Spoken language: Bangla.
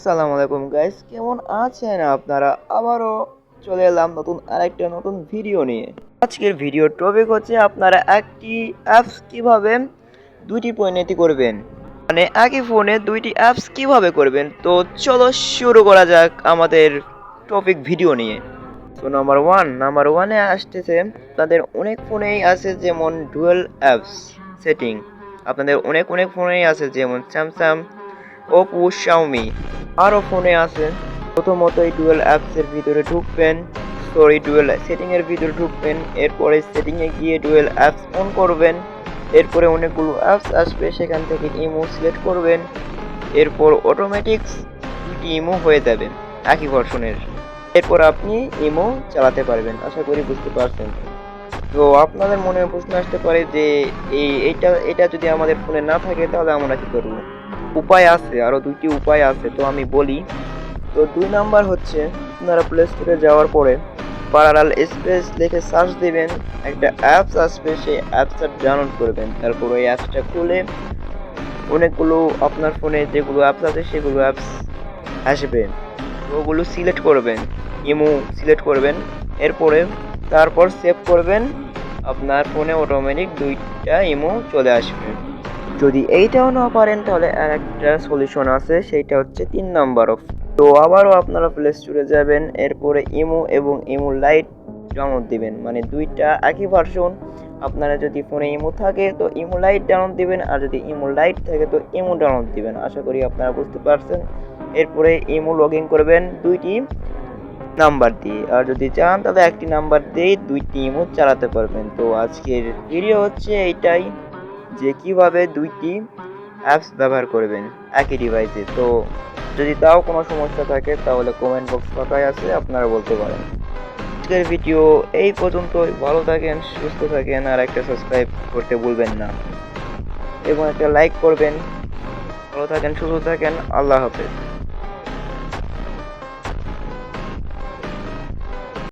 আসসালামু আলাইকুম গাইস কেমন আছেন আপনারা? আবারও চলে এলাম নতুন আরেকটা নতুন ভিডিও নিয়ে। আজকের ভিডিও টপিক হচ্ছে আপনারা একটি অ্যাপস কীভাবে দুইটি পরিণতি করবেন। মানে একই ফোনে দুইটি অ্যাপস কীভাবে করবেন? তো চলো শুরু করা যাক আমাদের টপিক ভিডিও নিয়ে। তো নাম্বার ওয়ান নাম্বার ওয়ানে আসতেছে তাদের অনেক ফোনেই আছে যেমন ডুয়েল অ্যাপস সেটিং আপনাদের অনেক অনেক ফোনেই আছে যেমন স্যামসাং ওপো শাওমি আরও ফোনে আছে। প্রথমত এই ডুয়েল অ্যাপসের ভিতরে ঢুকবেন, সরি, ডুয়েল সেটিংয়ের ভিতরে ঢুকবেন, এরপরে সেটিংয়ে গিয়ে ডুয়েল অ্যাপস অন করবেন, এরপরে অনেকগুলো অ্যাপস আসবে, সেখান থেকে ইমো সিলেক্ট করবেন, এরপর অটোমেটিক্স দুটি ইমো হয়ে যাবে, একই ভার্সনের এরপর আপনি ইমো চালাতে পারবেন, আশা করি বুঝতে পারছেন। তো আপনাদের মনে প্রশ্ন আসতে পারে যে এই, এইটা এটা যদি আমাদের ফোনে না থাকে, তাহলে আমরা কি করব? উপায় আছে আরও দুইটি উপায় আছে, তো আমি বলি। তো দুই নাম্বার হচ্ছে, আপনারা প্লে স্টোরে যাওয়ার পরে প্যারালাল স্পেস লিখে সার্চ দিবেন, একটা অ্যাপস আসবে, সেই অ্যাপসটা ডাউনলোড করবেন। তারপর ওই অ্যাপসটা খুলে অনেকগুলো আপনার ফোনে যেগুলো অ্যাপস আছে, সেগুলো অ্যাপস আসবে। ওগুলো সিলেক্ট করবেন ইমো সিলেক্ট করবেন, এরপরে তারপর সেভ করবেন, আপনার ফোনে অটোমেটিক দুইটা ইমো চলে আসবে। যদি এইটাও না পারেন, তাহলে আর একটা সলিউশন আছে, সেইটা হচ্ছে তিন নাম্বার অফ তো আবারও আপনারা প্লে স্টোরে যাবেন, এরপরে ইমো এবং ইমো লাইট ডাউনলোড দিবেন। মানে দুইটা একই ভার্সন আপনারা যদি ফোনে ইমো থাকে, তো ইমো লাইট ডাউনলোড দিবেন, আর যদি ইমো লাইট থাকে, তো ইমো ডাউনলোড দিবেন। আশা করি আপনারা বুঝতে পারছেন। এরপরে ইমো লগ ইন করবেন দুইটি নাম্বার দিয়ে। আর যদি চান, তাহলে একটি নাম্বার দিয়ে দুইটি ইমো চালাতে পারবেন। তো আজকের ভিডিও হচ্ছে এইটাই। যে কীভাবে দুইটি অ্যাপস ব্যবহার করবেন, একই ডিভাইসে তো যদি তাও কোনো সমস্যা থাকে, তাহলে কমেন্ট বক্স ফাঁকাই আছে, আপনারা বলতে পারেন। আজকের ভিডিও এই পর্যন্তই। ভালো থাকেন, সুস্থ থাকেন, আর একটা সাবস্ক্রাইব করতে ভুলবেন না। এবং একটা লাইক করবেন। ভালো থাকেন, সুস্থ থাকেন। আল্লাহ হাফেজ।